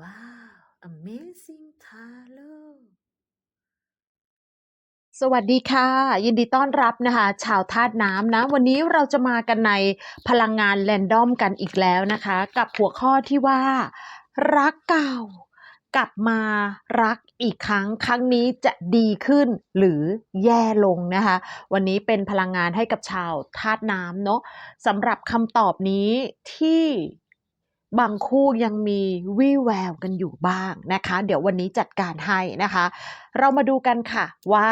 ว้าว Amazing taro สวัสดีค่ะ ยินดีต้อนรับนะคะ ชาวธาตุน้ำนะ วันนี้เราจะมากันในพลังงานแรนดอมกันอีกแล้วนะคะ กับหัวข้อที่ว่า รักเก่ากลับมารักอีกครั้ง ครั้งนี้จะดีขึ้นหรือแย่ลงนะคะ วันนี้เป็นพลังงานให้กับชาวธาตุน้ำเนาะสำหรับคำตอบนี้ที่ บางคู่ยังมีวี่แววกันอยู่บ้างนะคะ เดี๋ยววันนี้จัดการให้นะคะเรามาดูกันค่ะว่า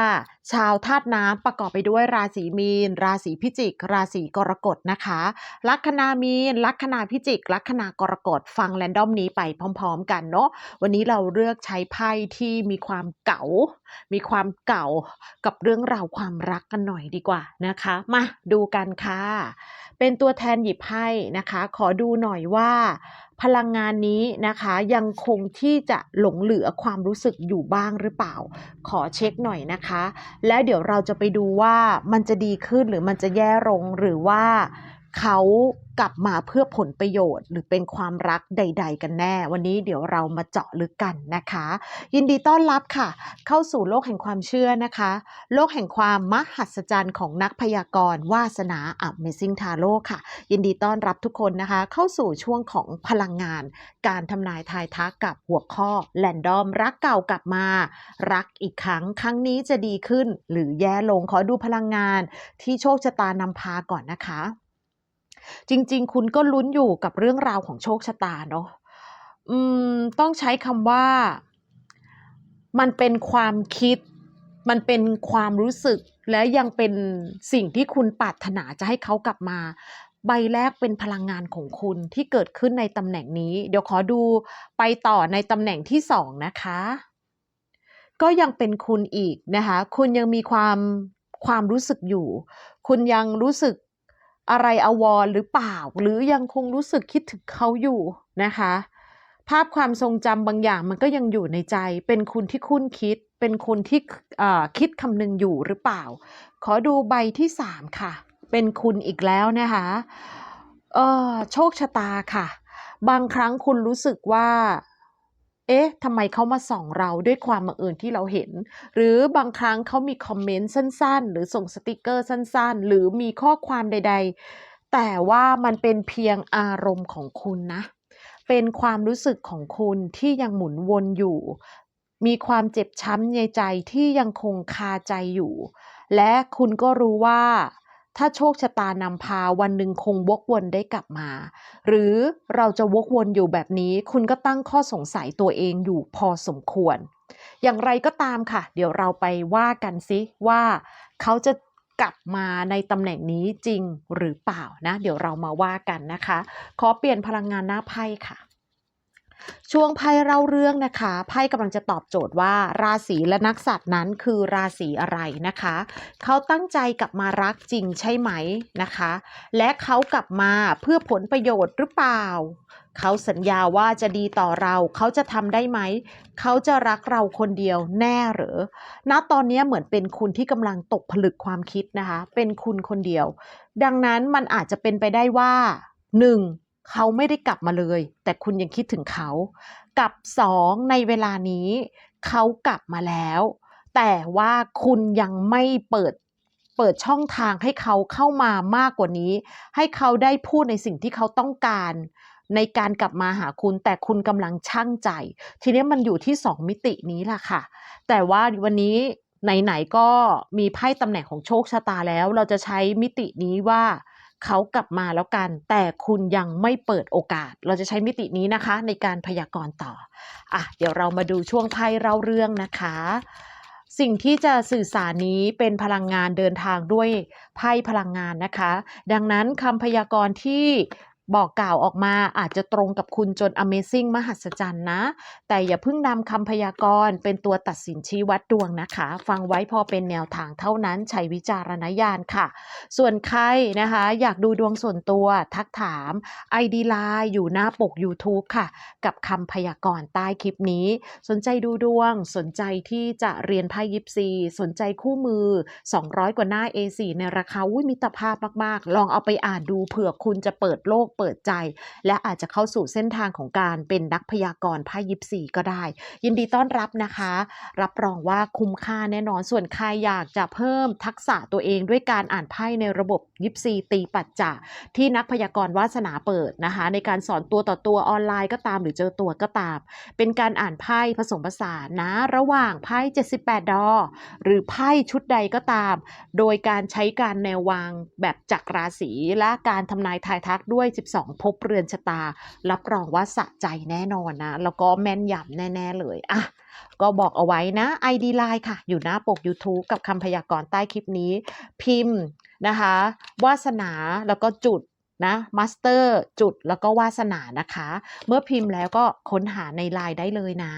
ชาวธาตุน้ำประกอบไปด้วยราศีมีน ราศีพิจิก ราศีกรกฎนะคะ ลัคนามีน ลัคนาพิจิก ลัคนากรกฎฟังแรนดอมนี้ไปพร้อม ๆ กันเนาะวันนี้เราเลือกใช้ไพ่ที่มีความเก่า มีความเก่ากับเรื่องราวความรักกันหน่อยดีกว่านะคะ มาดูกันค่ะ เป็นตัวแทนหยิบไพ่นะคะ ขอดูหน่อยว่า พลังงานนี้นะคะยังคงที่จะหลงเหลือความรู้สึกอยู่บ้างหรือเปล่า ขอเช็คหน่อยนะคะ และเดี๋ยวเราจะไปดูว่ามันจะดีขึ้นหรือมันจะแย่ลงหรือว่า เขากลับมาเพื่อผลประโยชน์ หรือเป็นความรักใด ๆ กันแน่ วันนี้เดี๋ยวเรามาเจาะลึกกันนะคะ ยินดีต้อนรับค่ะ เข้าสู่โลกแห่งความเชื่อนะคะ โลกแห่งความมหัศจรรย์ของนักพยากรณ์วาสนา Amazing Tarot ค่ะ ยินดีต้อนรับทุกคนนะคะ เข้าสู่ช่วงของพลังงาน การทำนายทายทักกับหัวข้อแ a นดอมรักเก่ากลับมา รักอีกครั้งครั้งนี้จะดีขึ้น หรือแย่ลงขอดูพลังงาน ที่โชคชะตานำพาก่อนนะคะ จริง ๆ คุณก็ลุ้นอยู่กับเรื่องราวของโชคชะตาเนาะอืม ต้องใช้คำว่า มันเป็นความคิด มันเป็นความรู้สึก และยังเป็นสิ่งที่คุณปรารถนาจะให้เขากลับมา ใบแรกเป็นพลังงานของคุณที่เกิดขึ้นในตำแหน่งนี้ เดี๋ยวขอดูไปต่อในตำแหน่งที่สองนะคะ ก็ยังเป็นคุณอีกนะคะ คุณยังมีความความรู้สึกอยู่ คุณยังรู้สึก อะไรอวรณ์หรือเปล่า หรือยังคงรู้สึกคิดถึงเขาอยู่นะคะ ภาพความทรงจำบางอย่างมันก็ยังอยู่ในใจ เป็นคุณที่คุ้นคิด เป็นคนที่คิดคำนึงอยู่หรือเปล่า ขอดูใบที่สามค่ะ เป็นคุณอีกแล้วนะคะเออโชคชะตาค่ะ บางครั้งคุณรู้สึกว่า เอ๊ะทำไมเขามาส่องเราด้วยความบังเอิญที่เราเห็น หรือบางครั้งเขามีคอมเมนต์สั้นๆ หรือส่งสติกเกอร์สั้นๆ หรือมีข้อความใด ๆ แต่ว่ามันเป็นเพียงอารมณ์ของคุณนะ เป็นความรู้สึกของคุณที่ยังหมุนวนอยู่ มีความเจ็บช้ำในใจที่ยังคงคาใจอยู่ และคุณก็รู้ว่า ถ้าโชคชะตานำพาวันหนึ่งคงวกวนได้กลับมา หรือเราจะวกวนอยู่แบบนี้ คุณก็ตั้งข้อสงสัยตัวเองอยู่พอสมควร อย่างไรก็ตามค่ะ เดี๋ยวเราไปว่ากันซิว่าเขาจะกลับมาในตำแหน่งนี้จริงหรือเปล่านะ เดี๋ยวเรามาว่ากันนะคะ ขอเปลี่ยนพลังงานหน้าไพ่ค่ะ ช่วงไพ่เล่าเรื่องนะคะไพ่กำลังจะตอบโจทย์ว่า ราศีและนักสัตว์นั้นคือราศีอะไรนะคะ เขาตั้งใจกลับมารักจริงใช่ไหมนะคะ และเขากลับมาเพื่อผลประโยชน์หรือเปล่า เขาสัญญาว่าจะดีต่อเรา เขาจะทำได้ไหม เขาจะรักเราคนเดียวแน่หรือณตอนนี้เหมือนเป็นคุณที่กำลังตกผลึกความคิดนะคะ เป็นคุณคนเดียว ดังนั้นมันอาจจะเป็นไปได้ว่า 1. เขาไม่ได้กลับมาเลย แต่คุณยังคิดถึงเขา กับ 2. ในเวลานี้ เขากลับมาแล้ว แต่ว่าคุณยังไม่เปิดเปิดช่องทางให้เขาเข้ามามากกว่านี้ ให้เขาได้พูดในสิ่งที่เขาต้องการ ในการกลับมาหาคุณ แต่คุณกำลังช่างใจ ทีนี้มันอยู่ที่2มิตินี้ล่ะค่ะ แต่ว่าวันนี้ไหนๆก็มีไพ่ตำแหน่งของโชคชะตาแล้ว เราจะใช้มิตินี้ว่า เขากลับมาแล้วกัน แต่คุณยังไม่เปิดโอกาส เราจะใช้มิตินี้นะคะ ในการพยากรณ์ต่ออะเดี๋ยวเรามาดูช่วงไพ่เล่าเรื่องนะคะ สิ่งที่จะสื่อสารนี้เป็นพลังงานเดินทางด้วยไพ่พลังงานนะคะ ดังนั้นคำพยากรณ์ที่ บอกกล่าวออกมาอาจจะตรงกับคุณจน Amazing มหัศจรรย์นะ แต่อย่าเพิ่งนำคำพยากรณ์เป็นตัวตัดสินชี้วัดดวงนะคะ ฟังไว้พอเป็นแนวทางเท่านั้นใช้วิจารณญาณค่ะ ส่วนใครนะคะ อยากดูดวงส่วนตัวทักถาม ID Line อยู่หน้าปก YouTube ค่ะ กับคำพยากรณ์ใต้คลิปนี้ สนใจดูดวง สนใจที่จะเรียนไพ่ยิปซี สนใจคู่มือ 200 กว่าหน้า A4 ในราคาอุ้ยมิตรภาพมากๆ ลองเอาไปอ่านดูเผื่อคุณจะเปิดโลกเปิดใจ และอาจจะเข้าสู่เส้นทางของการเป็นนักพยากรณ์ไพ่ยิปซีก็ได้ ยินดีต้อนรับนะคะ รับรองว่าคุ้มค่าแน่นอนส่วนใครอยากจะเพิ่มทักษะตัวเองด้วยการอ่านไพ่ในระบบยิปซีตีปัจจาที่นักพยากรณ์วาสนาเปิดนะคะ ในการสอนตัวต่อตัวออนไลน์ก็ตามหรือเจอตัวก็ตาม เป็นการอ่านไพ่ผสมผสานนะ ระหว่างไพ่ 78 ดอ หรือไพ่ชุดใดก็ตาม โดยการใช้การแนววางแบบจักรราศีและการทำนายทายทักด้วย12ภพเรือนชะตา รับรองว่าสะใจแน่นอนนะ แล้วก็แม่นยำแน่ ๆ เลยอะก็บอกเอาไว้นะ ID Line ค่ะ อยู่หน้าปก YouTube กับคำพยากรณ์ใต้คลิปนี้ พิมพ์นะคะ วาสนาแล้วก็จุดนะมาสเตอร์จุดแล้วก็วาสนานะคะ เมื่อพิมพ์แล้วก็ค้นหาในไลน์ได้เลยนะ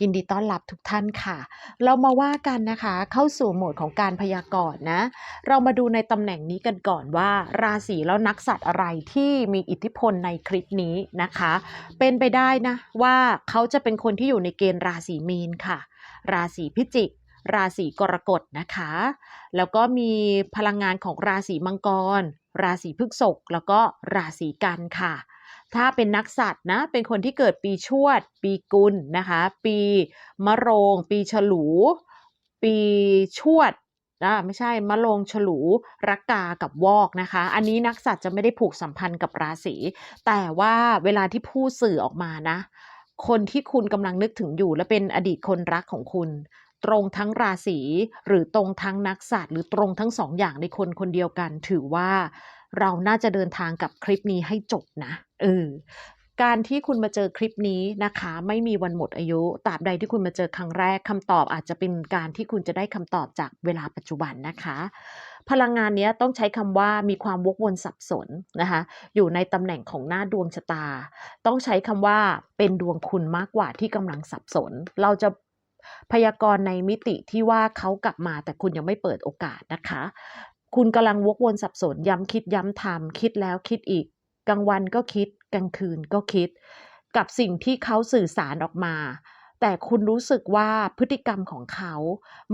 ยินดีต้อนรับทุกท่านค่ะ เรามาว่ากันนะคะเข้าสู่โหมดของการพยากรณ์นะ เรามาดูในตำแหน่งนี้กันก่อนว่า ราศีแล้วนักสัตว์อะไรที่มีอิทธิพลในคลิปนี้นะคะ เป็นไปได้นะว่าเขาจะเป็นคนที่อยู่ในเกณฑ์ราศีมีนค่ะ ราศีพิจิกราศีกรกฎนะคะ แล้วก็มีพลังงานของราศีมังกร ราศีพฤษภแล้วก็ราศีกันค่ะ ถ้าเป็นนักสัตว์นะ เป็นคนที่เกิดปีชวด ปีกุลนะคะ ปีมะโรง ปีฉลู ปีชวดอ่าไม่ใช่มะโรงฉลูรักกากับวอกนะคะ อันนี้นักสัตว์จะไม่ได้ผูกสัมพันธ์กับราศี แต่ว่าเวลาที่พูดสื่อออกมานะ คนที่คุณกำลังนึกถึงอยู่และเป็นอดีตคนรักของคุณตรงทั้งราศีหรือตรงทั้งนักสัตว์หรือตรงทั้งสองอย่างในคนคนเดียวกัน ถือว่าเราน่าจะเดินทางกับคลิปนี้ให้จบนะ เออการที่คุณมาเจอคลิปนี้นะคะ ไม่มีวันหมดอายุตราบใดที่คุณมาเจอครั้งแรกคำตอบอาจจะเป็นการที่คุณจะได้คำตอบจากเวลาปัจจุบันนะคะ พลังงานเนี้ยต้องใช้คำว่ามีความวกวนสับสนนะคะอยู่ในตำแหน่งของหน้าดวงชะตา ต้องใช้คำว่าเป็นดวงคุณมากกว่าที่กำลังสับสน เราจะพยากรณ์ในมิติที่ว่าเขากลับมาแต่คุณยังไม่เปิดโอกาสนะคะ คุณกำลังวกวนสับสนย้ำคิดย้ำทำคิดแล้วคิดอีก กลางวันก็คิด กลางคืนก็คิด กับสิ่งที่เขาสื่อสารออกมา แต่คุณรู้สึกว่าพฤติกรรมของเขา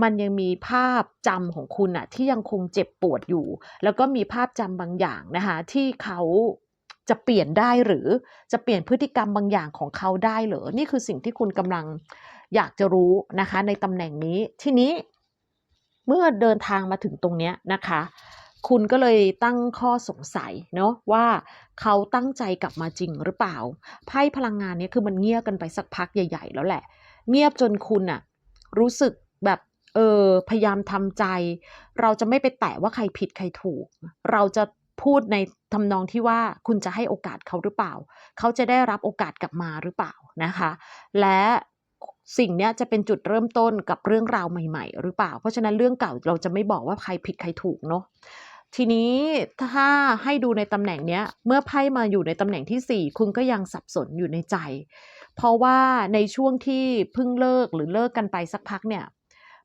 มันยังมีภาพจำของคุณอะที่ยังคงเจ็บปวดอยู่ แล้วก็มีภาพจำบางอย่างนะคะที่เขาจะเปลี่ยนได้หรือจะเปลี่ยนพฤติกรรมบางอย่างของเขาได้หรือนี่คือสิ่งที่คุณกำลังอยากจะรู้นะคะ ในตำแหน่งนี้ทีนี้เมื่อเดินทางมาถึงตรงนี้นะคะ คุณก็เลยตั้งข้อสงสัยเนาะว่าเขาตั้งใจกลับมาจริงหรือเปล่า ไพ่พลังงานเนี้ยคือมันเงียบกันไปสักพักใหญ่ ๆ แล้วแหละ เงียบจนคุณอะรู้สึกแบบเออพยายามทำใจ เราจะไม่ไปแตะว่าใครผิดใครถูก เราจะพูดในทำนองที่ว่าคุณจะให้โอกาสเขาหรือเปล่า เขาจะได้รับโอกาสกลับมาหรือเปล่านะคะ และสิ่งนี้จะเป็นจุดเริ่มต้นกับเรื่องราวใหม่ ๆ หรือเปล่า เพราะฉะนั้นเรื่องเก่าเราจะไม่บอกว่าใครผิดใครถูกเนาะ ทีนี้ถ้าให้ดูในตำแหน่งเนี้ย เมื่อไพ่มาอยู่ในตำแหน่งที่ 4 คุณก็ยังสับสนอยู่ในใจ เพราะว่าในช่วงที่เพิ่งเลิกหรือเลิกกันไปสักพักเนี่ย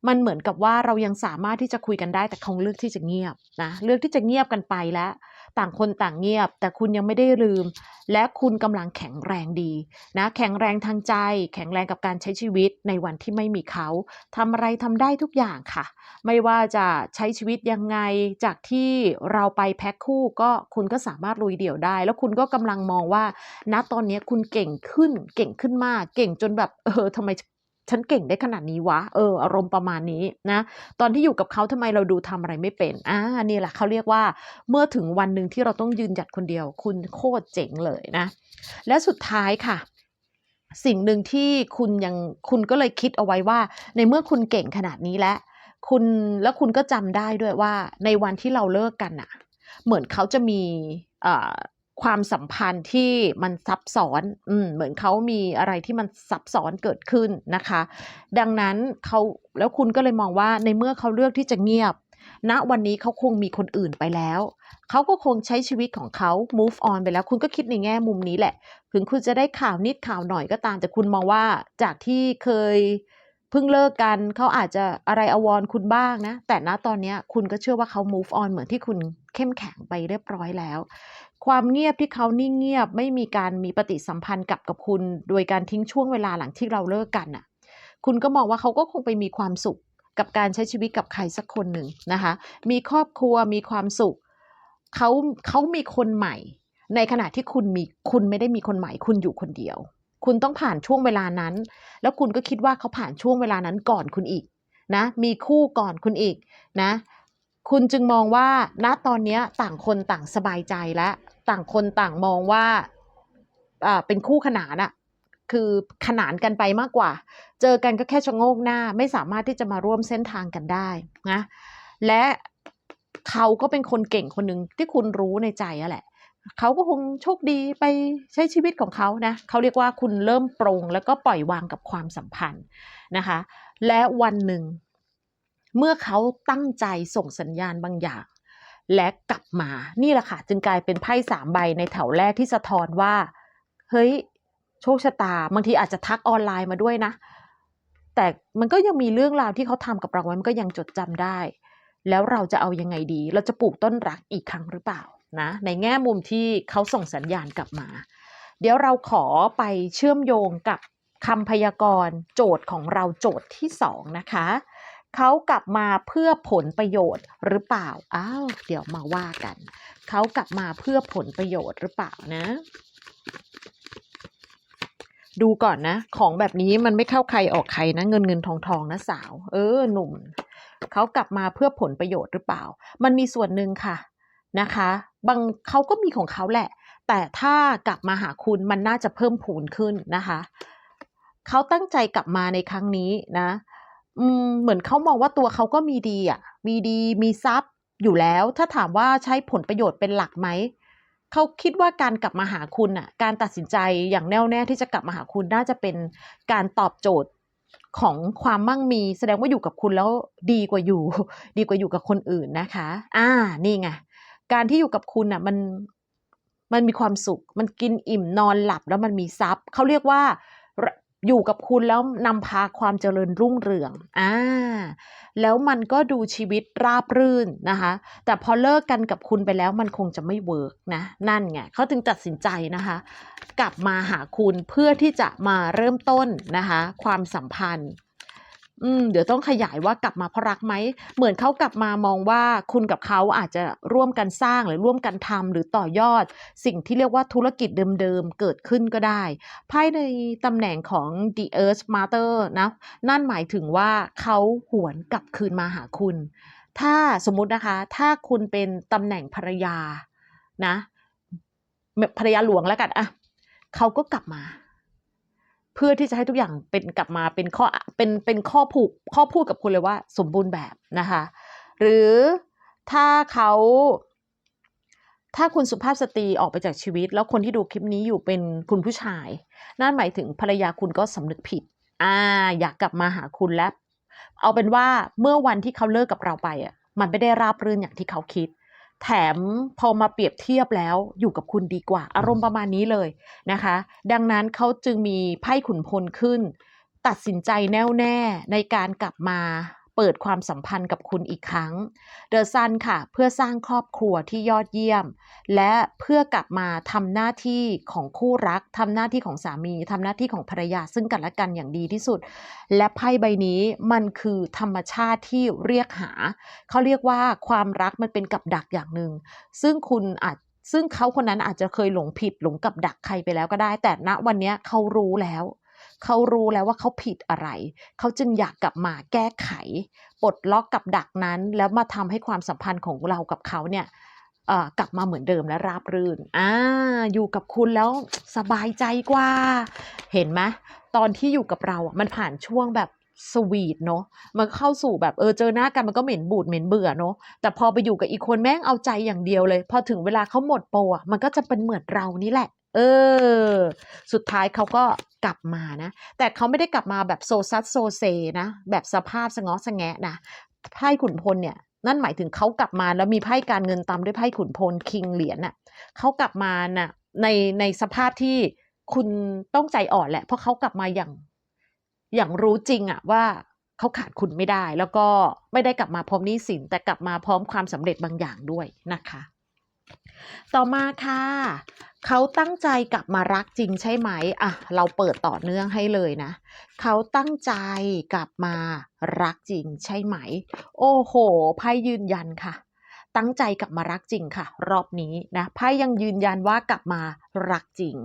มันเหมือนกับว่าเรายังสามารถที่จะคุยกันได้แต่คงเลือกที่จะเงียบนะเลือกที่จะเงียบกันไปแล้ว ต่างคนต่างเงียบ แต่คุณยังไม่ได้ลืม และคุณกำลังแข็งแรงดีนะแข็งแรงทางใจ แข็งแรงกับการใช้ชีวิตในวันที่ไม่มีเขาทำอะไรทำได้ทุกอย่างค่ะ ไม่ว่าจะใช้ชีวิตยังไงจากที่เราไปแพ็คคู่ก็คุณก็สามารถลุยเดี่ยวได้ แล้วคุณก็กำลังมองว่าณตอนนี้คุณเก่งขึ้นเก่งขึ้นมาก เก่งจนแบบเออทำไม ฉันเก่งได้ขนาดนี้วะ เออ อารมณ์ประมาณนี้นะ ตอนที่อยู่กับเขาทำไมเราดูทำอะไรไม่เป็น อ่า นี่แหละเขาเรียกว่า เมื่อถึงวันหนึ่งที่เราต้องยืนหยัดคนเดียว คุณโคตรเจ๋งเลยนะ และสุดท้ายค่ะ สิ่งหนึ่งที่คุณยังคุณก็เลยคิดเอาไว้ว่า ในเมื่อคุณเก่งขนาดนี้แล้วคุณแล้วคุณก็จำได้ด้วยว่า ในวันที่เราเลิกกันอะเหมือนเขาจะมีอ่อ ความสัมพันธ์ที่มันซับซ้อน อืม เหมือนเขามีอะไรที่มันซับซ้อนเกิดขึ้นนะคะ ดังนั้นเขาแล้วคุณก็เลยมองว่าในเมื่อเขาเลือกที่จะเงียบณวันนี้เขาคงมีคนอื่นไปแล้ว เขาก็คงใช้ชีวิตของเขา move on ไปแล้ว คุณก็คิดในแง่มุมนี้แหละ ถึงคุณจะได้ข่าวนิดข่าวหน่อยก็ตาม แต่คุณมองว่าจากที่เคยเพิ่งเลิกกันเขาอาจจะอะไรอวรคุณบ้างนะ แต่ณตอนนี้คุณก็เชื่อว่าเขา move on เหมือนที่คุณเข้มแข็งไปเรียบร้อยแล้ว ความเงียบที่เขานิ่งเงียบไม่มีการมีปฏิสัมพันธ์กับกับคุณ โดยการทิ้งช่วงเวลาหลังที่เราเลิกกันน่ะ คุณก็มองว่าเขาก็คงไปมีความสุขกับการใช้ชีวิตกับใครสักคนหนึ่งนะคะ มีครอบครัวมีความสุขเขาเขามีคนใหม่ ในขณะที่คุณมีคุณไม่ได้มีคนใหม่ คุณอยู่คนเดียว คุณต้องผ่านช่วงเวลานั้น แล้วคุณก็คิดว่าเขาผ่านช่วงเวลานั้นก่อนคุณอีกนะ มีคู่ก่อนคุณอีกนะ คุณจึงมองว่าณตอนนี้ต่างคนต่างสบายใจและ ต่างคนต่างมองว่าอ่าเป็นคู่ขนานอะคือขนานกันไปมากกว่า เจอกันก็แค่ชะโงกหน้า ไม่สามารถที่จะมาร่วมเส้นทางกันได้นะและเขาก็เป็นคนเก่งคนหนึ่งที่คุณรู้ในใจอะแหละเขาก็คงโชคดีไปใช้ชีวิตของเขานะเขาเรียกว่าคุณเริ่มปรงแล้วก็ปล่อยวางกับความสัมพันธ์นะคะ และวันหนึ่ง เมื่อเขาตั้งใจส่งสัญญาณบางอย่าง และกลับมา นี่แหละค่ะ จึงกลายเป็นไพ่สามใบในแถวแรกที่สะท้อนว่า เฮ้ย โชคชะตา บางทีอาจจะทักออนไลน์มาด้วยนะ แต่มันก็ยังมีเรื่องราวที่เขาทำกับเราไว้มันก็ยังจดจำได้ แล้วเราจะเอายังไงดี เราจะปลูกต้นรักอีกครั้งหรือเปล่านะ ในแง่มุมที่เขาส่งสัญญาณกลับมา เดี๋ยวเราขอไปเชื่อมโยงกับคำพยากรณ์โจทย์ของเราโจทย์ที่สองนะคะ เขากลับมาเพื่อผลประโยชน์หรือเปล่า อ้าว เดี๋ยวมาว่ากัน เขากลับมาเพื่อผลประโยชน์หรือเปล่านะ ดูก่อนนะ ของแบบนี้มันไม่เข้าใครออกใครนะ เงินเงินทองทองนะสาว เออ หนุ่ม เขากลับมาเพื่อผลประโยชน์หรือเปล่า มันมีส่วนหนึ่งค่ะนะคะ บางเขาก็มีของเขาแหละ แต่ถ้ากลับมาหาคุณมันน่าจะเพิ่มพูนขึ้นนะคะ เขาตั้งใจกลับมาในครั้งนี้นะ อืมเหมือนเขามองว่าตัวเขาก็มีดีอะ มีดีมีทรัพย์อยู่แล้ว ถ้าถามว่าใช้ผลประโยชน์เป็นหลักไหมเขาคิดว่าการกลับมาหาคุณอะ การตัดสินใจอย่างแน่วแน่ที่จะกลับมาหาคุณน่าจะเป็นการตอบโจทย์ของความมั่งมี แสดงว่าอยู่กับคุณแล้วดีกว่าอยู่ ดีกว่าอยู่กับคนอื่นนะคะ อ่า นี่ไงการที่อยู่กับคุณอะ มันมันมีความสุข มันกินอิ่มนอนหลับแล้วมันมีทรัพย์เขาเรียกว่า อยู่กับคุณแล้วนำพาความเจริญรุ่งเรือง อ่า แล้วมันก็ดูชีวิตราบรื่นนะคะ แต่พอเลิกกันกับคุณไปแล้วมันคงจะไม่เวิร์กนะ นั่นไงเขาถึงตัดสินใจนะคะ กลับมาหาคุณเพื่อที่จะมาเริ่มต้นนะคะ ความสัมพันธ์ อืมเดี๋ยวต้องขยายว่ากลับมาเพราะรักไหม เหมือนเขากลับมามองว่าคุณกับเขาอาจจะร่วมกันสร้างหรือร่วมกันทำหรือต่อยอด สิ่งที่เรียกว่าธุรกิจเดิมๆเกิดขึ้นก็ได้ไพ่ในตำแหน่งของ The Earth Master นะนั่นหมายถึงว่าเขาหวนกลับคืนมาหาคุณ ถ้าสมมุตินะคะ ถ้าคุณเป็นตำแหน่งภรรยานะภรรยาหลวงแล้วกันอะเขาก็กลับมา เพื่อที่จะให้ทุกอย่างเป็นกลับมาเป็นข้อเป็นเป็นข้อผูกข้อพูดกับคุณเลยว่าสมบูรณ์แบบนะคะ หรือถ้าเขาถ้าคุณสุภาพสตรีออกไปจากชีวิต แล้วคนที่ดูคลิปนี้อยู่เป็นคุณผู้ชาย นั่นหมายถึงภรรยาคุณก็สำนึกผิด อ่า อยากกลับมาหาคุณแล้ว เอาเป็นว่าเมื่อวันที่เขาเลิกกับเราไปอะ มันไม่ได้ราบรื่นอย่างที่เขาคิด แถมพอมาเปรียบเทียบแล้วอยู่กับคุณดีกว่า อารมณ์ประมาณนี้เลยนะคะ ดังนั้นเขาจึงมีไพ่ขุนพลขึ้น ตัดสินใจแน่วแน่ในการกลับมา เปิดความสัมพันธ์กับคุณอีกครั้ง เดอะซันค่ะ เพื่อสร้างครอบครัวที่ยอดเยี่ยม และเพื่อกลับมาทำหน้าที่ของคู่รักทำหน้าที่ของสามีทำหน้าที่ของภรรยาซึ่งกันและกันอย่างดีที่สุด และไพ่ใบนี้มันคือธรรมชาติที่เรียกหา เขาเรียกว่าความรักมันเป็นกับดักอย่างหนึ่งซึ่งคุณอาจซึ่งเขาคนนั้นอาจจะเคยหลงผิดหลงกับดักใครไปแล้วก็ได้ แต่ณวันนี้เขารู้แล้ว เขารู้แล้วว่าเขาผิดอะไร เขาจึงอยากกลับมาแก้ไข ปลดล็อกกับดักนั้น แล้วมาทำให้ความสัมพันธ์ของเรากับเขาเนี่ยกลับมาเหมือนเดิมและราบรื่นอ่าอยู่กับคุณแล้วสบายใจกว่า เห็นไหมตอนที่อยู่กับเราอะมันผ่านช่วงแบบสวีทเนาะมันเข้าสู่แบบเออเจอหน้ากันมันก็เหม็นบูดเหม็นเบื่อเนาะแต่พอไปอยู่กับอีกคนแม่งเอาใจอย่างเดียวเลย พอถึงเวลาเขาหมดโปรอะมันก็จะเป็นเหมือนเรานี่แหละ เออ สุดท้ายเขาก็กลับมานะ แต่เขาไม่ได้กลับมาแบบโซซัสโซเซนะ แบบสภาพสงอสะแงะนะ ไพ่ขุนพลเนี่ย นั่นหมายถึงเขากลับมาแล้วมีไพ่การเงินตามด้วยไพ่ขุนพลคิงเหรียญน่ะเขากลับมาน่ะในในสภาพที่คุณต้องใจอ่อนแหละ เพราะเขากลับมาอย่างอย่างรู้จริงอะว่าเขาขาดคุณไม่ได้ แล้วก็ไม่ได้กลับมาพร้อมนี้สินแต่กลับมาพร้อมความสำเร็จบางอย่างด้วยนะคะ ต่อมาค่ะ เขาตั้งใจกลับมารักจริงใช่ไหมอะเราเปิดต่อเนื่องให้เลยนะ เขาตั้งใจกลับมารักจริงใช่ไหม โอ้โหไพ่ยืนยันค่ะ ตั้งใจกลับมารักจริงค่ะ รอบนี้นะไพ่ยังยืนยันว่ากลับมารักจริง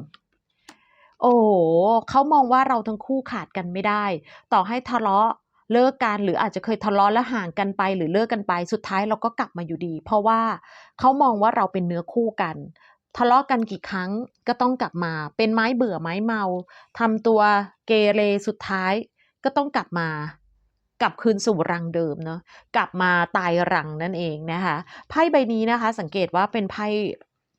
โอ้โหเขามองว่าเราทั้งคู่ขาดกันไม่ได้ ต่อให้ทะเลาะเลิกกันหรืออาจจะเคยทะเลาะแล้วห่างกันไป หรือเลิกกันไป สุดท้ายเราก็กลับมาอยู่ดี เพราะว่าเขามองว่าเราเป็นเนื้อคู่กัน ทะเลาะกันกี่ครั้งก็ต้องกลับมา เป็นไม้เบื่อไม้เมาทำตัวเกเรสุดท้าย ก็ต้องกลับมากลับคืนสู่รังเดิมเนาะกลับมาตายรังนั่นเองนะคะไพ่ใบนี้นะคะ สังเกตว่าเป็นไพ่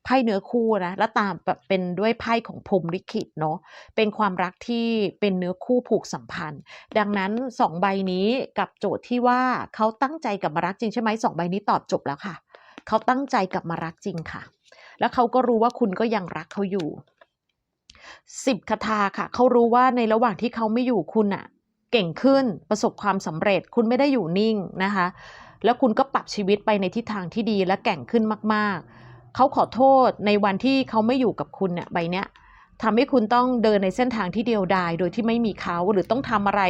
ไพ่เนื้อคู่นะและตามแบบเป็นด้วยไพ่ของพรมลิขิตเนาะเป็นความรักที่เป็นเนื้อคู่ผูกสัมพันธ์ ดังนั้นสองใบนี้กับโจทย์ที่ว่าเขาตั้งใจกลับมารักจริงใช่ไหมสองใบนี้ตอบจบแล้วค่ะ เขาตั้งใจกลับมารักจริงค่ะ แล้วเขาก็รู้ว่าคุณก็ยังรักเขาอยู่สิบคาถาค่ะ เขารู้ว่าในระหว่างที่เขาไม่อยู่คุณอะเก่งขึ้นประสบความสำเร็จ คุณไม่ได้อยู่นิ่งนะคะ แล้วคุณก็ปรับชีวิตไปในทิศทางที่ดีและแก่งขึ้นมาก ๆ เขาขอโทษในวันที่เขาไม่อยู่กับคุณเนี่ยใบเนี้ย ทำให้คุณต้องเดินในเส้นทางที่เดียวดายโดยที่ไม่มีเขาหรือต้องทำอะไร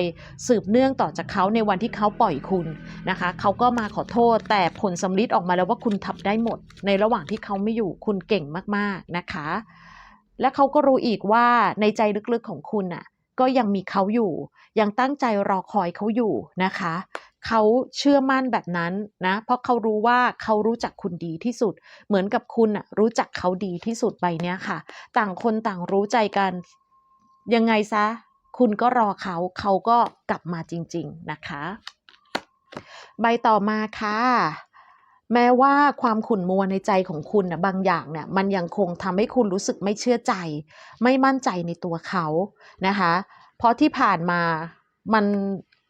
สืบเนื่องต่อจากเขาในวันที่เขาปล่อยคุณนะคะเขาก็มาขอโทษ แต่ผลสำลิดออกมาแล้วว่าคุณทำได้หมด ในระหว่างที่เขาไม่อยู่คุณเก่งมากๆนะคะ และเขาก็รู้อีกว่าในใจลึกๆของคุณน่ะก็ยังมีเขาอยู่ ยังตั้งใจรอคอยเขาอยู่นะคะ เขาเชื่อมั่นแบบนั้นนะเพราะเขารู้ว่าเขารู้จักคุณดีที่สุด เหมือนกับคุณน่ะรู้จักเขาดีที่สุดใบเนี้ยค่ะ ต่างคนต่างรู้ใจกันยังไงซะ คุณก็รอเขาเขาก็กลับมาจริง ๆนะคะ ใบต่อมาค่ะแม้ว่าความขุ่นมัวในใจของคุณนะบางอย่างเนี่ยมันยังคงทำให้คุณรู้สึกไม่เชื่อใจ ไม่มั่นใจในตัวเขานะคะ เพราะที่ผ่านมามัน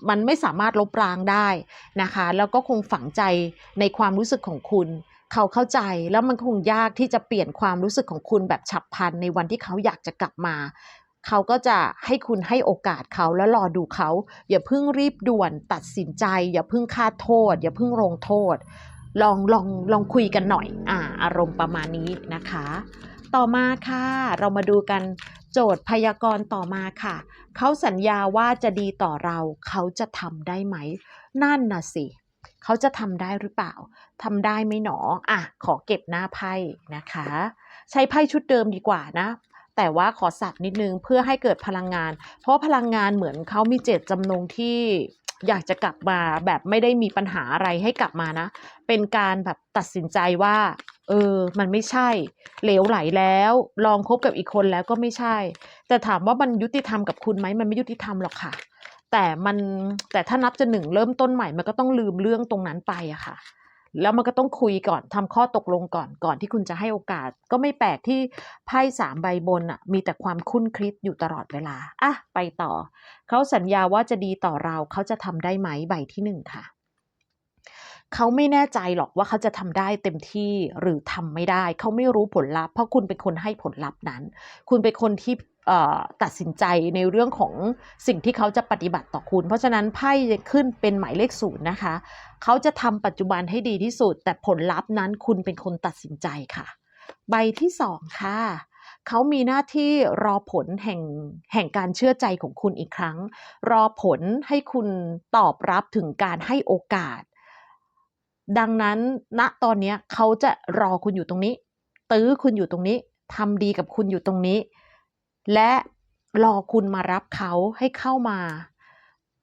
มันไม่สามารถลบล้างได้นะคะ แล้วก็คงฝังใจในความรู้สึกของคุณ เขาเข้าใจแล้วมันคงยากที่จะเปลี่ยนความรู้สึกของคุณแบบฉับพลันในวันที่เขาอยากจะกลับมา เขาก็จะให้คุณให้โอกาสเขาแล้วรอดูเขา อย่าเพิ่งรีบด่วนตัดสินใจ อย่าเพิ่งคาดโทษ อย่าเพิ่งลงโทษ ลองลองลองคุยกันหน่อยอ่าอารมณ์ประมาณนี้นะคะ ต่อมาค่ะ เรามาดูกัน โจทย์พยากรณ์ต่อมาค่ะ เขาสัญญาว่าจะดีต่อเราเขาจะทำได้ไหม นั่นน่ะสิเขาจะทำได้หรือเปล่าทำได้ไหมหนออะขอเก็บหน้าไพ่นะคะ ใช้ไพ่ชุดเดิมดีกว่านะ แต่ว่าขอสับนิดนึงเพื่อให้เกิดพลังงาน เพราะพลังงานเหมือนเขามีเจตจำนงที่อยากจะกลับมาแบบไม่ได้มีปัญหาอะไรให้กลับมานะ เป็นการแบบตัดสินใจว่า เออ มันไม่ใช่ เหลวไหลแล้ว ลองคบกับอีกคนแล้วก็ไม่ใช่ แต่ถามว่ามันยุติธรรมกับคุณไหมมันไม่ยุติธรรมหรอกค่ะ แต่มันแต่ถ้านับจะหนึ่งเริ่มต้นใหม่มันก็ต้องลืมเรื่องตรงนั้นไปอะค่ะ แล้วมันก็ต้องคุยก่อนทำข้อตกลงก่อนก่อนที่คุณจะให้โอกาส ก็ไม่แปลกที่ไพ่สามใบบนอะมีแต่ความคุ้นคิดอยู่ตลอดเวลาอะไปต่อ เขาสัญญาว่าจะดีต่อเราเขาจะทำได้ไหมใบที่หนึ่งค่ะ เขาไม่แน่ใจหรอกว่าเขาจะทำได้เต็มที่หรือทำไม่ได้ เขาไม่รู้ผลลัพธ์เพราะคุณเป็นคนให้ผลลัพธ์นั้น คุณเป็นคนที่ตัดสินใจในเรื่องของสิ่งที่เขาจะปฏิบัติต่อคุณ เพราะฉะนั้นไพ่จะขึ้นเป็นหมายเลขศูนย์นะคะ เขาจะทำปัจจุบันให้ดีที่สุด แต่ผลลัพธ์นั้นคุณเป็นคนตัดสินใจค่ะ ใบที่สองค่ะเขามีหน้าที่รอผลแห่งแห่งการเชื่อใจของคุณอีกครั้ง รอผลให้คุณตอบรับถึงการให้โอกาส ดังนั้นณตอนนี้เขาจะรอคุณอยู่ตรงนี้ ตื้อคุณอยู่ตรงนี้ทำดีกับคุณอยู่ตรงนี้ และรอคุณมารับเขาให้เข้ามา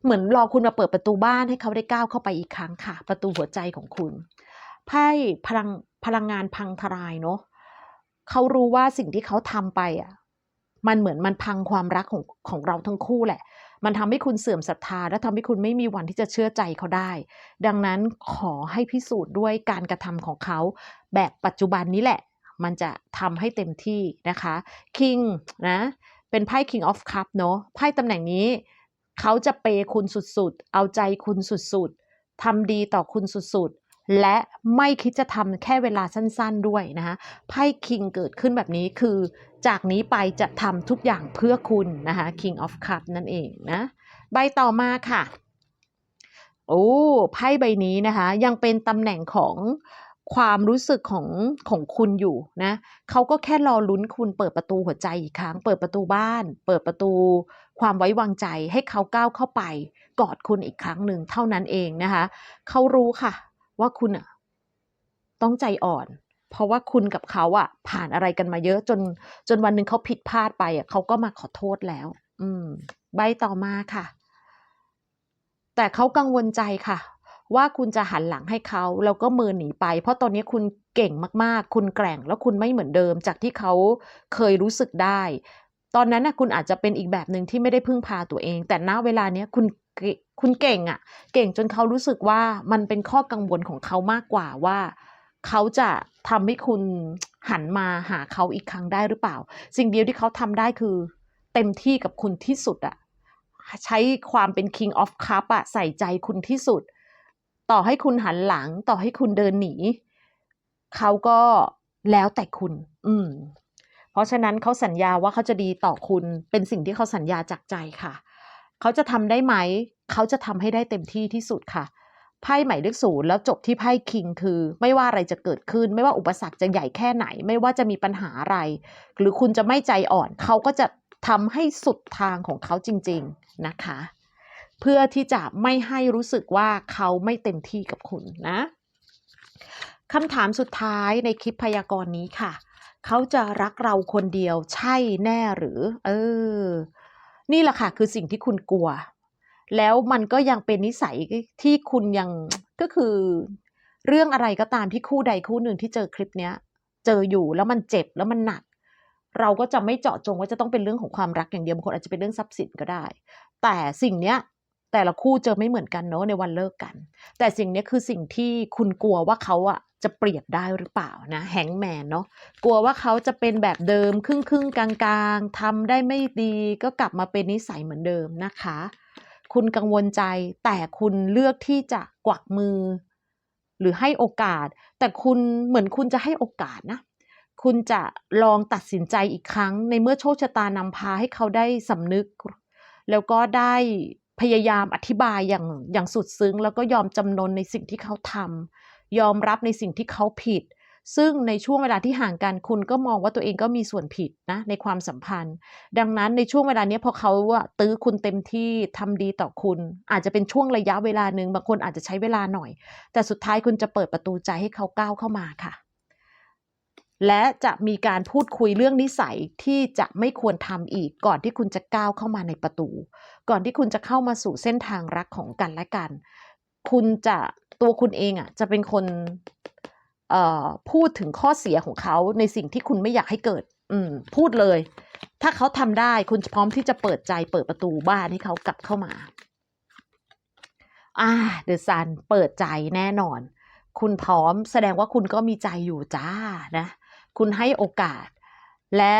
เหมือนรอคุณมาเปิดประตูบ้านให้เขาได้ก้าวเข้าไปอีกครั้งค่ะ ประตูหัวใจของคุณไพ่พลังพลังงานพังทลายเนาะเขารู้ว่าสิ่งที่เขาทำไปอะ มันเหมือนมันพังความรักของของเราทั้งคู่แหละ มันทำให้คุณเสื่อมศรัทธา และทำให้คุณไม่มีวันที่จะเชื่อใจเขาได้ ดังนั้นขอให้พิสูจน์ด้วยการกระทำของเขา แบบปัจจุบันนี้แหละ มันจะทำให้เต็มที่นะคะ King นะเป็นไพ่ King of Cup เนาะไพ่ตำแหน่งนี้ เขาจะเปย์คุณสุดๆ เอาใจคุณสุดๆทำดีต่อคุณสุดๆ และไม่คิดจะทำแค่เวลาสั้นๆด้วยนะคะไพ่ King เกิดขึ้นแบบนี้คือ จากนี้ไปจะทำทุกอย่างเพื่อคุณนะคะ King of Cup นั่นเองนะใบต่อมาค่ะโอ้ไพ่ใบนี้นะคะยังเป็นตำแหน่งของความรู้สึกของของคุณอยู่นะเขาก็แค่รอลุ้นคุณเปิดประตูหัวใจอีกครั้ง เปิดประตูบ้าน เปิดประตูความไว้วางใจให้เขาก้าวเข้าไป กอดคุณอีกครั้งหนึ่งเท่านั้นเองนะคะเขารู้ค่ะ ว่าคุณอะต้องใจอ่อน เพราะว่าคุณกับเขาอะผ่านอะไรกันมาเยอะจน จนวันหนึ่งเขาผิดพลาดไปอะเขาก็มาขอโทษแล้ว อืม ใบต่อมาค่ะ แต่เขากังวลใจค่ะ ว่าคุณจะหันหลังให้เขาแล้วก็มือหนีไป เพราะตอนนี้คุณเก่งมากๆ คุณแกร่งแล้วคุณไม่เหมือนเดิม จากที่เขาเคยรู้สึกได้ตอนนั้นนะคุณอาจจะเป็นอีกแบบหนึ่งที่ไม่ได้พึ่งพาตัวเอง แต่ณเวลาเนี้ยคุณ คุณเก่งอะ่ะ เก่งจนเขารู้สึกว่ามันเป็นข้อกังวลของเขามากกว่าว่า เขาจะทำให้คุณหันมาหาเขาอีกครั้งได้หรือเปล่า สิ่งเดียวที่เขาทำได้คือ เต็มที่กับคุณที่สุดอะใช้ความเป็น king of cup อะใส่ใจคุณที่สุด ต่อให้คุณหันหลัง ต่อให้คุณเดินหนี เขาก็แล้วแต่คุณ อืม เพราะฉะนั้นเขาสัญญาว่าเขาจะดีต่อคุณเป็นสิ่งที่เขาสัญญาจากใจค่ะ เขาจะทำได้ไหม เขาจะทำให้ได้เต็มที่ที่สุดค่ะ ไพ่หมายเลขศูนย์แล้วจบที่ไพ่คิงคือ ไม่ว่าอะไรจะเกิดขึ้น ไม่ว่าอุปสรรคจะใหญ่แค่ไหน ไม่ว่าจะมีปัญหาอะไร หรือคุณจะไม่ใจอ่อน เขาก็จะทำให้สุดทางของเขาจริง ๆนะคะ เพื่อที่จะไม่ให้รู้สึกว่าเขาไม่เต็มที่กับคุณนะคำถามสุดท้ายในคลิปพยากรณ์นี้ค่ะ เขาจะรักเราคนเดียวใช่แน่หรือ เออ นี่แหละค่ะคือสิ่งที่คุณกลัว แล้วมันก็ยังเป็นนิสัยที่คุณยังก็คือ เรื่องอะไรก็ตามที่คู่ใดคู่หนึ่งที่เจอคลิปเนี้ย เจออยู่แล้วมันเจ็บแล้วมันหนัก เราก็จะไม่เจาะจงว่าจะต้องเป็นเรื่องของความรักอย่างเดียวบางคนอาจจะเป็นเรื่องทรัพย์สินก็ได้ แต่สิ่งเนี้ยแต่ละคู่เจอไม่เหมือนกันเนาะในวันเลิกกัน แต่สิ่งนี้คือสิ่งที่คุณกลัวว่าเขาอะ จะเปรียบได้หรือเปล่านะแฮงแมนเนาะกลัวว่าเขาจะเป็นแบบเดิมครึ่งครึ่งๆกลางทำได้ไม่ดีก็กลับมาเป็นนิสัยเหมือนเดิมนะคะ คุณกังวลใจแต่คุณเลือกที่จะกวักมือ หรือให้โอกาส แต่คุณเหมือนคุณจะให้โอกาสนะคุณจะลองตัดสินใจอีกครั้ง ในเมื่อโชคชะตานำพาให้เขาได้สำนึก แล้วก็ได้พยายามอธิบายอย่างอย่างสุดซึ้ง แล้วก็ยอมจำนนในสิ่งที่เขาทำ ยอมรับในสิ่งที่เขาผิด ซึ่งในช่วงเวลาที่ห่างกันคุณก็มองว่าตัวเองก็มีส่วนผิดนะในความสัมพันธ์ ดังนั้นในช่วงเวลานี้พอเขาอะตื้อคุณเต็มที่ทำดีต่อคุณ อาจจะเป็นช่วงระยะเวลาหนึ่งบางคนอาจจะใช้เวลาหน่อย แต่สุดท้ายคุณจะเปิดประตูใจให้เขาก้าวเข้ามาค่ะและจะมีการพูดคุยเรื่องนิสัยที่จะไม่ควรทำอีก ก่อนที่คุณจะก้าวเข้ามาในประตู ก่อนที่คุณจะเข้ามาสู่เส้นทางรักของกันและกัน คุณจะ ตัวคุณเองอะจะเป็นคนเอ่อพูดถึงข้อเสียของเขาในสิ่งที่คุณไม่อยากให้เกิด อืม พูดเลย ถ้าเขาทำได้คุณพร้อมที่จะเปิดใจเปิดประตูบ้านให้เขากลับเข้ามา อ่าเดอะซันเปิดใจแน่นอน คุณพร้อมแสดงว่าคุณก็มีใจอยู่จ้านะ คุณให้โอกาส และ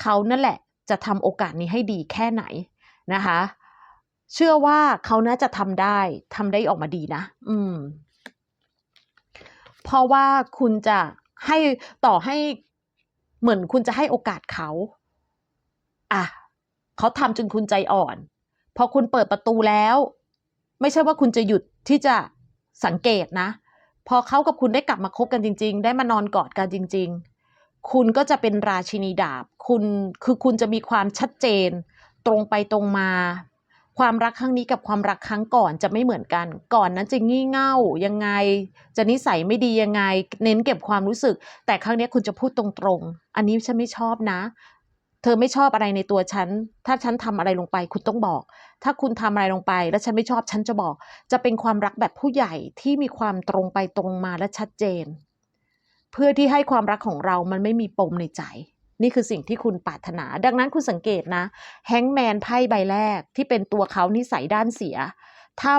เขานั่นแหละ จะทำโอกาสนี้ให้ดีแค่ไหนนะคะ เชื่อว่าเขาน่าจะทำได้ทำได้ออกมาดีนะ อืม เพราะว่าคุณจะให้ต่อให้เหมือนคุณจะให้โอกาสเขา อะเขาทำจนคุณใจอ่อน พอคุณเปิดประตูแล้ว ไม่ใช่ว่าคุณจะหยุดที่จะสังเกตนะ พอเขากับคุณได้กลับมาคบกันจริง ๆ ได้มานอนกอดกันจริง ๆ คุณก็จะเป็นราชินีดาบ คุณคือคุณจะมีความชัดเจน ตรงไปตรงมา ความรักครั้งนี้กับความรักครั้งก่อนจะไม่เหมือนกัน ก่อนนั้นจะงี่เง่ายังไง จะนิสัยไม่ดียังไง เน้นเก็บความรู้สึก แต่ครั้งนี้คุณจะพูดตรงๆ อันนี้ฉันไม่ชอบนะ เธอไม่ชอบอะไรในตัวฉัน ถ้าฉันทำอะไรลงไป คุณต้องบอก ถ้าคุณทำอะไรลงไป แล้วฉันไม่ชอบฉันจะบอก จะเป็นความรักแบบผู้ใหญ่ที่มีความตรงไปตรงมาและชัดเจน เพื่อที่ให้ความรักของเรามันไม่มีปมในใจ นี่คือสิ่งที่คุณปรารถนา ดังนั้นคุณสังเกตนะ แฮงแมนไพ่ใบแรกที่เป็นตัวเขานิสัยด้านเสียถ้า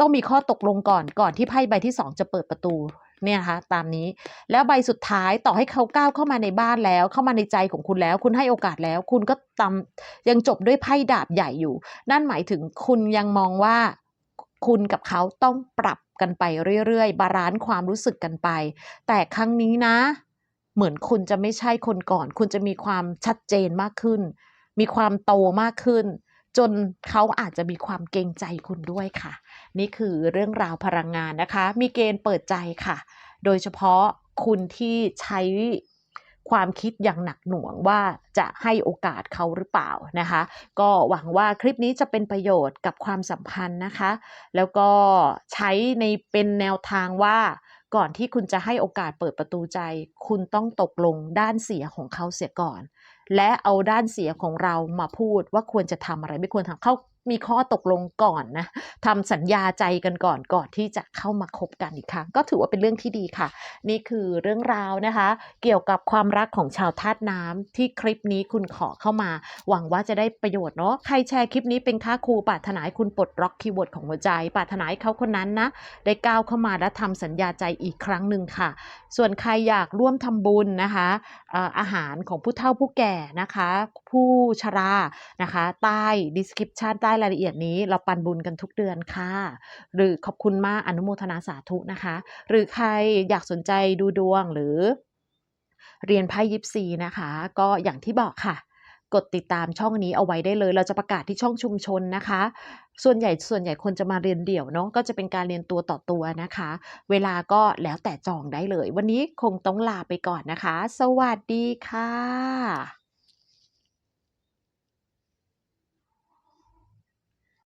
ต้องมีข้อตกลงก่อนก่อนที่ไพ่ใบที่สองจะเปิดประตูเนี่ยนะคะตามนี้แล้วใบสุดท้ายต่อให้เขาก้าวเข้ามาในบ้านแล้ว เข้ามาในใจของคุณแล้ว คุณให้โอกาสแล้ว คุณก็ตำยังจบด้วยไพ่ดาบใหญ่อยู่ นั่นหมายถึงคุณยังมองว่าคุณกับเขาต้องปรับกันไปเรื่อยๆ บาลานซ์ความรู้สึกกันไป แต่ครั้งนี้นะ เหมือนคุณจะไม่ใช่คนก่อน คุณจะมีความชัดเจนมากขึ้น มีความโตมากขึ้น จนเขาอาจจะมีความเกรงใจคุณด้วยค่ะ นี่คือเรื่องราวพลังงานนะคะ มีเกณฑ์เปิดใจค่ะ โดยเฉพาะคุณที่ใช้ความคิดอย่างหนักหน่วงว่าจะให้โอกาสเขาหรือเปล่านะคะ ก็หวังว่าคลิปนี้จะเป็นประโยชน์กับความสัมพันธ์นะคะ แล้วก็ใช้ในเป็นแนวทางว่าก่อนที่คุณจะให้โอกาสเปิดประตูใจ คุณต้องตกลงด้านเสียของเขาเสียก่อน และเอาด้านเสียของเรามาพูดว่าควรจะทำอะไรไม่ควรทำเขา มีข้อตกลงก่อนนะทำสัญญาใจกันก่อนก่อนที่จะเข้ามาคบกันอีกครั้ง ก็ถือว่าเป็นเรื่องที่ดีค่ะ นี่คือเรื่องราวนะคะ เกี่ยวกับความรักของชาวธาตุน้ำที่คลิปนี้คุณขอเข้ามา หวังว่าจะได้ประโยชน์เนาะใครแชร์คลิปนี้เป็นค่าครูปรารถนาให้คุณปลดล็อกคีย์เวิร์ดของหัวใจปรารถนาเขาคนนั้นนะได้ก้าวเข้ามาและทำสัญญาใจอีกครั้งหนึ่งค่ะ ส่วนใครอยากร่วมทำบุญนะคะอาหารของผู้เฒ่าผู้แก่นะคะ ผู้ชรานะคะ ใต้ description ใต้รายละเอียดนี้ เราปันบุญกันทุกเดือนค่ะ หรือขอบคุณมากอนุโมทนาสาธุนะคะ หรือใครอยากสนใจดูดวงหรือเรียนไพ่ยิปซีนะคะ ก็อย่างที่บอกค่ะ กดติดตามช่องนี้เอาไว้ได้เลย เราจะประกาศที่ช่องชุมชนนะคะ ส่วนใหญ่ส่วนใหญ่คนจะมาเรียนเดี่ยวเนาะก็จะเป็นการเรียนตัวต่อตัวนะคะ เวลาก็แล้วแต่จองได้เลย วันนี้คงต้องลาไปก่อนนะคะ สวัสดีค่ะ